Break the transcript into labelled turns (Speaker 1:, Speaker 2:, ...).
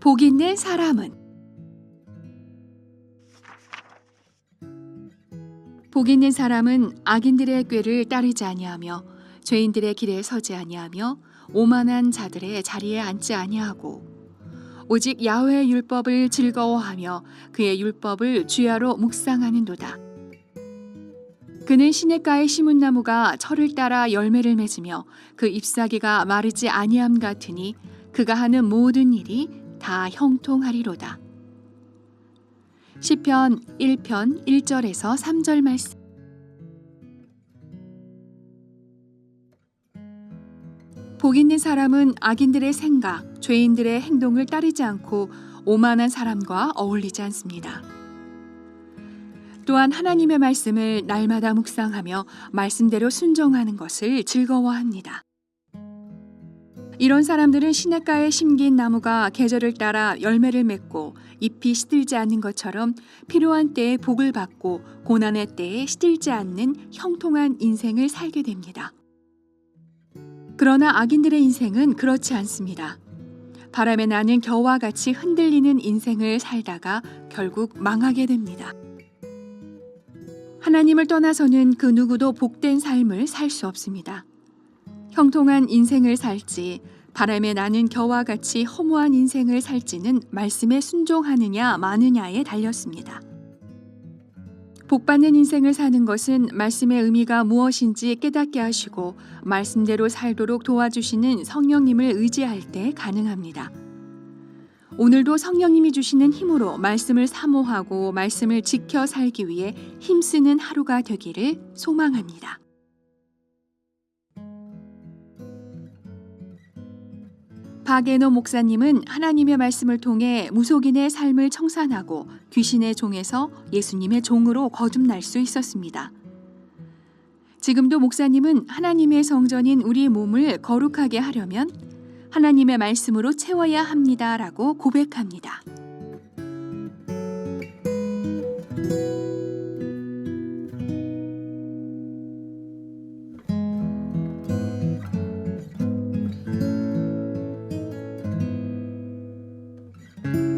Speaker 1: 복 있는 사람은 복 있는 사람은 악인들의 꾀를 따르지 아니하며 죄인들의 길에 서지 아니하며 오만한 자들의 자리에 앉지 아니하고 오직 야훼의 율법을 즐거워하며 그의 율법을 주야로 묵상하는도다. 그는 시냇가에 심은 나무가 철을 따라 열매를 맺으며 그 잎사귀가 마르지 아니함 같으니 그가 하는 모든 일이 다 형통하리로다. 시편 1편 1절에서 3절 말씀. 복 있는 사람은 악인들의 생각, 죄인들의 행동을 따르지 않고 오만한 사람과 어울리지 않습니다. 또한 하나님의 말씀을 날마다 묵상하며 말씀대로 순종하는 것을 즐거워합니다. 이런 사람들은 시냇가에 심긴 나무가 계절을 따라 열매를 맺고 잎이 시들지 않는 것처럼 필요한 때에 복을 받고 고난의 때에 시들지 않는 형통한 인생을 살게 됩니다. 그러나 악인들의 인생은 그렇지 않습니다. 바람에 나는 겨와 같이 흔들리는 인생을 살다가 결국 망하게 됩니다. 하나님을 떠나서는 그 누구도 복된 삶을 살 수 없습니다. 형통한 인생을 살지 바람에 나는 겨와 같이 허무한 인생을 살지는 말씀에 순종하느냐 마느냐에 달렸습니다. 복받는 인생을 사는 것은 말씀의 의미가 무엇인지 깨닫게 하시고 말씀대로 살도록 도와주시는 성령님을 의지할 때 가능합니다. 오늘도 성령님이 주시는 힘으로 말씀을 사모하고 말씀을 지켜 살기 위해 힘쓰는 하루가 되기를 소망합니다. 박예노 목사님은 하나님의 말씀을 통해 무속인의 삶을 청산하고 귀신의 종에서 예수님의 종으로 거듭날 수 있었습니다. 지금도 목사님은 하나님의 성전인 우리 몸을 거룩하게 하려면 하나님의 말씀으로 채워야 합니다라고 고백합니다. thank you